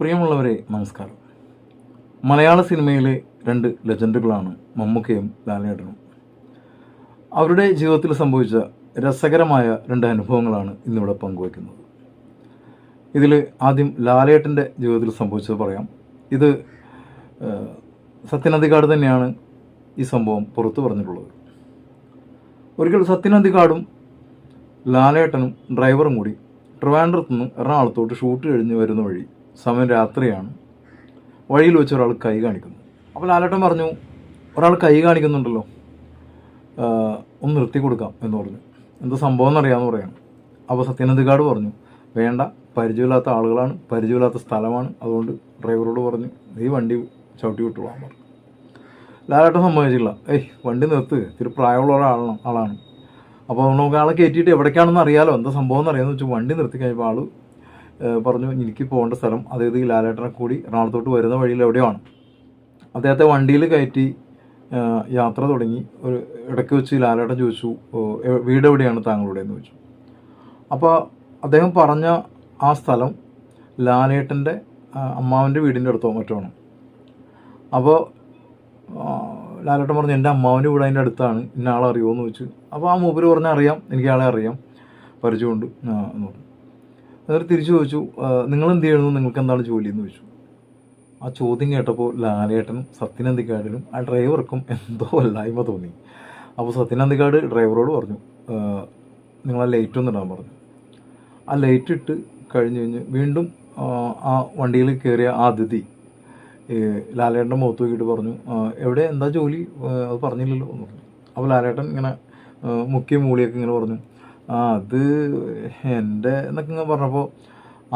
പ്രിയമുള്ളവരെ നമസ്കാരം. മലയാള സിനിമയിലെ രണ്ട് ലെജൻഡുകളാണ് മമ്മൂക്കയും ലാലേട്ടനും. അവരുടെ ജീവിതത്തിൽ സംഭവിച്ച രസകരമായ രണ്ട് അനുഭവങ്ങളാണ് ഇന്നിവിടെ പങ്കുവയ്ക്കുന്നത്. ഇതിൽ ആദ്യം ലാലേട്ടന്റെ ജീവിതത്തിൽ സംഭവിച്ചത് പറയാം. ഇത് സത്യനന്ദിക്കാട് തന്നെയാണ് ഈ സംഭവം പുറത്തു പറഞ്ഞിട്ടുള്ളത്. ഒരിക്കൽ സത്യനന്ദിക്കാടും ലാലേട്ടനും ഡ്രൈവറും കൂടി ട്രിവാൻഡ്രത്ത് നിന്ന് എറണാകുളത്തോട്ട് ഷൂട്ട് കഴിഞ്ഞ് വരുന്ന വഴി സമയം രാത്രിയാണ്. വഴിയിൽ വെച്ച് ഒരാൾ കൈ കാണിക്കുന്നു. അപ്പോൾ ലാലേട്ടൻ പറഞ്ഞു ഒരാൾ കൈ കാണിക്കുന്നുണ്ടല്ലോ. ഒന്ന് നിർത്തി കൊടുക്കാം എന്ന് പറഞ്ഞു. എന്താ സംഭവം എന്നറിയാമെന്ന് പറയാണ്. അപ്പോൾ സത്യനന്ദിക്കാട് പറഞ്ഞു വേണ്ട പരിചയമില്ലാത്ത ആളുകളാണ് പരിചയമില്ലാത്ത സ്ഥലമാണ്. അതുകൊണ്ട് ഡ്രൈവറോട് പറഞ്ഞു നീ വണ്ടി ചവിട്ടി വിട്ടോളാൻ പറഞ്ഞു. ലാലേട്ടൻ സമ്മതിച്ചില്ല. ഏയ് വണ്ടി നിർത്ത് ഇത്തിരി പ്രായമുള്ള ഒരാളാണ് ആളാണ്. അപ്പോൾ നമുക്ക് ആളെ കയറ്റിയിട്ട് എവിടേക്കാണെന്ന് അറിയാലോ എന്താ സംഭവം എന്ന് അറിയാമെന്ന് വെച്ചാൽ വണ്ടി നിർത്തി കഴിഞ്ഞപ്പോൾ ആൾ പറഞ്ഞു എനിക്ക് പോകേണ്ട സ്ഥലം അതായത് ഈ ലാലേട്ടനെ കൂടി എറണാകുളത്തോട്ട് വരുന്ന വഴിയിൽ എവിടെയാണ്. അദ്ദേഹത്തെ വണ്ടിയിൽ കയറ്റി യാത്ര തുടങ്ങി. ഒരു ഇടയ്ക്ക് വെച്ച് ലാലേട്ടൻ ചോദിച്ചു വീട് എവിടെയാണ് താങ്കളുടെ? എന്ന് ചോദിച്ചു. അപ്പോൾ അദ്ദേഹം പറഞ്ഞ ആ സ്ഥലം ലാലേട്ടന്റെ അമ്മാവന്റെ വീടിന്റെ അടുത്തോ മറ്റോ ആണ്. അപ്പോൾ ലാലേട്ടൻ പറഞ്ഞു എന്റെ അമ്മാവന്റെ വീട് അതിന്റെ അടുത്താണ്. ഇന്ന ആളെ അറിയുമോ? എന്ന് ചോദിച്ചു. അപ്പോൾ ആ മൂപ്പര് പറഞ്ഞാൽ അറിയാം. എനിക്ക് ആളെ അറിയാം. പരിചയമുണ്ട്. എന്ന് പറഞ്ഞു. എന്നിട്ട് തിരിച്ചു ചോദിച്ചു നിങ്ങൾ എന്ത് ചെയ്യുന്നു നിങ്ങൾക്ക് എന്താണ് ജോലി എന്ന് ചോദിച്ചു. ആ ചോദ്യം കേട്ടപ്പോൾ ലാലേട്ടനും സത്യനന്ദിക്കാടിനും ആ ഡ്രൈവർക്കും എന്തോ അല്ലായ്മ തോന്നി. അപ്പോൾ സത്യനന്ദിക്കാട് ഡ്രൈവറോട് പറഞ്ഞു നിങ്ങളാ ലൈറ്റ് ഒന്ന് ഇടാൻ പറഞ്ഞു. ആ ലൈറ്റ് ഇട്ട് കഴിഞ്ഞ് കഴിഞ്ഞ് വീണ്ടും ആ, വണ്ടിയിൽ കയറിയ ആ അതിഥി ലാലേട്ടന്റെ മുഖത്ത് നോക്കിയിട്ട് പറഞ്ഞു എവിടെ? എന്താ ജോലി? അത് പറഞ്ഞില്ലല്ലോ എന്ന് പറഞ്ഞു. അപ്പോൾ ലാലേട്ടൻ ഇങ്ങനെ മുക്കിയ മൂളിയൊക്കെ ഇങ്ങനെ പറഞ്ഞു. ആ അത് എന്റെ എന്നൊക്കെ ഇങ്ങനെ പറഞ്ഞപ്പോൾ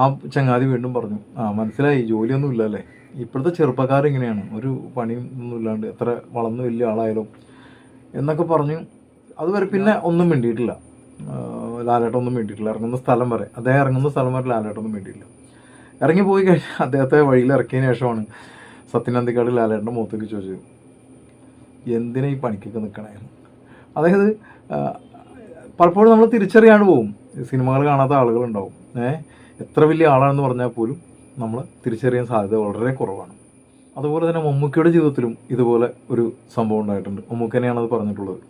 ആ ചങ്ങാതി വീണ്ടും പറഞ്ഞു ആ മനസ്സിലായി ജോലിയൊന്നും ഇല്ല അല്ലേ ഇപ്പോഴത്തെ ചെറുപ്പക്കാർ ഇങ്ങനെയാണ്. ഒരു പണിയും ഒന്നും ഇല്ലാണ്ട് എത്ര വളർന്നു വലിയ ആളായാലും എന്നൊക്കെ പറഞ്ഞു. അതുവരെ പിന്നെ ഒന്നും വേണ്ടിയിട്ടില്ല ലാലേട്ടൊന്നും വേണ്ടിയിട്ടില്ല ഇറങ്ങുന്ന സ്ഥലം വരെ. അദ്ദേഹം ഇറങ്ങുന്ന സ്ഥലം വരെ ലാലേട്ടൊന്നും ഒന്നും മിണ്ടിയില്ല ഇറങ്ങി പോയി കഴിഞ്ഞാൽ അദ്ദേഹത്തെ വഴിയിൽ ഇറക്കിയതിന് ശേഷമാണ് സത്യനന്ദിക്കാട് ലാലേട്ടന്റെ മുഖത്തേക്ക് ചോദിച്ചത് എന്തിനാ ഈ പണിക്കൊക്കെ നിൽക്കണേ അതായത് പലപ്പോഴും നമ്മൾ തിരിച്ചറിയാണ്ട് പോകും സിനിമകൾ കാണാത്ത ആളുകളുണ്ടാവും. ഏഹ് എത്ര വലിയ ആളാണെന്ന് പറഞ്ഞാൽ പോലും നമ്മൾ തിരിച്ചറിയാൻ സാധ്യത വളരെ കുറവാണ്. അതുപോലെ തന്നെ മമ്മൂക്കയുടെ ജീവിതത്തിലും ഇതുപോലെ ഒരു സംഭവം ഉണ്ടായിട്ടുണ്ട്. മമ്മൂക്കനെയാണത് അത് പറഞ്ഞിട്ടുള്ളത്.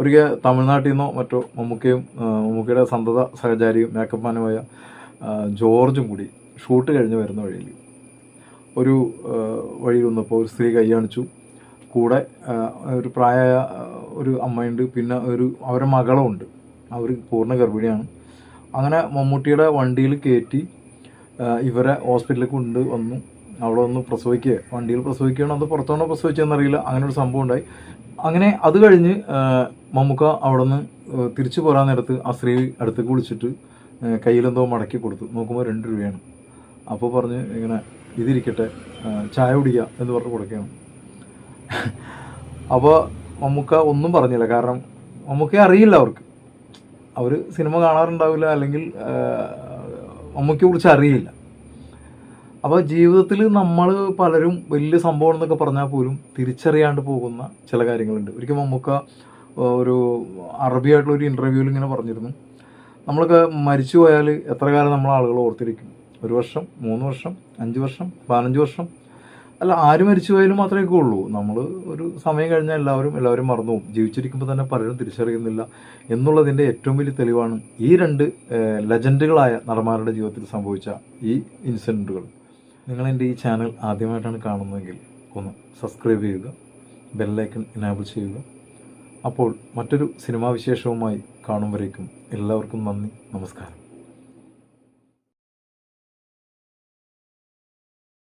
ഒരിക്കൽ തമിഴ്നാട്ടിൽ നിന്നോ മറ്റോ മമ്മൂക്കയും മമ്മൂക്കയുടെ സന്തത സഹചാരിയും മേക്കപ്പ് മാനുമായ ജോർജും കൂടി ഷൂട്ട് കഴിഞ്ഞ് വരുന്ന വഴിയിൽ ഒരു വഴിയിൽ വഴി വന്നപ്പോൾ ഒരു സ്ത്രീ കൈ കാണിച്ചു. കൂടെ ഒരു പ്രായ ഒരു അമ്മയുണ്ട്. പിന്നെ ഒരു അവരുടെ മകളും ഉണ്ട് അവർ പൂർണ ഗർഭിണിയാണ്. അങ്ങനെ മമ്മൂട്ടിയുടെ വണ്ടിയിൽ കയറ്റി ഇവരെ ഹോസ്പിറ്റലിൽ കൊണ്ട് വന്നു. അവിടെ ഒന്ന് പ്രസവിക്കുക. വണ്ടിയിൽ പ്രസവിക്കുകയാണോ അത് പുറത്തോണോ പ്രസവിച്ചതെന്നറിയില്ല അങ്ങനെ ഒരു സംഭവം ഉണ്ടായി. അങ്ങനെ അത് കഴിഞ്ഞ് മമ്മൂക്ക അവിടെ നിന്ന് തിരിച്ചു പോരാൻ നേരത്ത് ആ സ്ത്രീ അടുത്തേക്ക് വിളിച്ചിട്ട് കയ്യിലെന്തോ മടക്കി കൊടുത്തു. നോക്കുമ്പോൾ രണ്ട് രൂപയാണ്. അപ്പോൾ പറഞ്ഞ് ഇങ്ങനെ ഇതിരിക്കട്ടെ ചായ കുടിക്കുക എന്ന് പറഞ്ഞ് കൊടുക്കുകയാണ്. അപ്പോൾ മമ്മൂക്ക ഒന്നും പറഞ്ഞില്ല. കാരണം മമ്മൂക്കയെ അറിയില്ല അവർക്ക്. അവർ സിനിമ കാണാറുണ്ടാവില്ല അല്ലെങ്കിൽ അമ്മയ്ക്ക് കുറിച്ച് അറിയില്ല. അപ്പോൾ ജീവിതത്തിൽ നമ്മൾ പലരും വലിയ സംഭവം എന്നൊക്കെ പറഞ്ഞാൽ പോലും തിരിച്ചറിയാണ്ട് പോകുന്ന ചില കാര്യങ്ങളുണ്ട്. ഒരിക്കൽ മമ്മൂക്ക ആ, ഒരു അറബിയായിട്ടുള്ള ഒരു ഇന്റർവ്യൂവിൽ ഇങ്ങനെ പറഞ്ഞിരുന്നു. നമ്മളൊക്കെ മരിച്ചു പോയാൽ എത്ര കാലം നമ്മൾ ആളുകൾ ഓർത്തിരിക്കും? ഒരു വർഷം മൂന്ന് വർഷം അഞ്ച് വർഷം പതിനഞ്ച് വർഷം അല്ല ആര് മരിച്ചു പോയാലും മാത്രമേ ഉള്ളൂ നമ്മൾ ഒരു സമയം കഴിഞ്ഞാൽ എല്ലാവരും എല്ലാവരും മറന്നു പോകും. ജീവിച്ചിരിക്കുമ്പോൾ തന്നെ പലരും തിരിച്ചറിയുന്നില്ല എന്നുള്ളതിന്റെ ഏറ്റവും വലിയ തെളിവാണ് ഈ രണ്ട് ലെജൻഡുകളായ നടന്മാരുടെ ജീവിതത്തിൽ സംഭവിച്ച ഈ ഇൻസിഡന്റുകൾ നിങ്ങൾ എന്റെ ഈ ചാനൽ ആദ്യമായിട്ടാണ് കാണുന്നതെങ്കിൽ ഒന്ന് സബ്സ്ക്രൈബ് ചെയ്യുക ബെല്ലൈക്കൺ എനാബിൾ ചെയ്യുക. അപ്പോൾ മറ്റൊരു സിനിമാ വിശേഷവുമായി കാണുമ്പോഴേക്കും എല്ലാവർക്കും നന്ദി നമസ്കാരം.